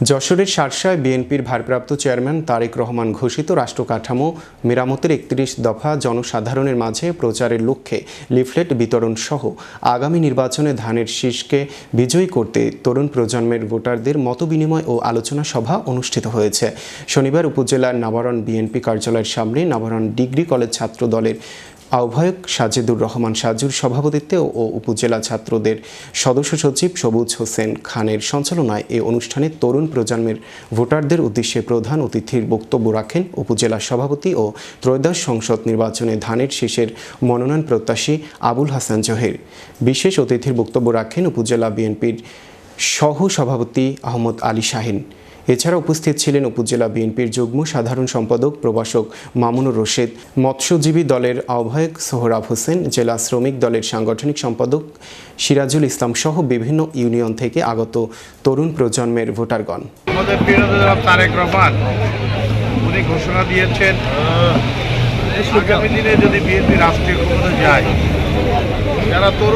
যশোরের শার্শায় বিএনপির ভারপ্রাপ্ত চেয়ারম্যান তারেক রহমান ঘোষিত রাষ্ট্রকাঠামো মেরামতের একত্রিশ দফা জনসাধারণের মাঝে প্রচারের লক্ষ্যে লিফলেট বিতরণ সহ আগামী নির্বাচনে ধানের শীষকে বিজয়ী করতে তরুণ প্রজন্মের ভোটারদের মতবিনিময় ও আলোচনা সভা অনুষ্ঠিত হয়েছে। শনিবার উপজেলার নাবারণ বিএনপি কার্যালয়ের সামনে নাবারণ ডিগ্রি কলেজ ছাত্র দলের আহ্বায়ক সাজেদুর রহমান সাজুর সভাপতিত্বে ও উপজেলা ছাত্রদের সদস্য সচিব সবুজ হোসেন খানের সঞ্চালনায় এ অনুষ্ঠানে তরুণ প্রজন্মের ভোটারদের উদ্দেশ্যে প্রধান অতিথির বক্তব্য রাখেন উপজেলা সভাপতি ও ত্রয়োদশ সংসদ নির্বাচনে ধানের শীষের মনোনয়ন প্রত্যাশী আবুল হাসান জহের। বিশেষ অতিথির বক্তব্য রাখেন উপজেলা বিএনপির সহ সভাপতি আহমদ আলী শাহিন। এছাড়া উপস্থিত ছিলেন উপজেলা বিএনপির যুগ্ম সাধারণ সম্পাদক প্রভাষক মামুনুর রশিদ, মৎস্যজীবী দলের আহ্বায়ক সোহরাব হোসেন, জেলা শ্রমিক দলের সাংগঠনিক সম্পাদক সিরাজুল ইসলাম সহ বিভিন্ন ইউনিয়ন থেকে আগত তরুণ প্রজন্মের ভোটারগণ। আমাদের ঘোষণা দিয়েছেন, আগামী দিনে যদি বিএনপি রাষ্ট্রীয় ক্ষমতা যায়, যারা তরুণ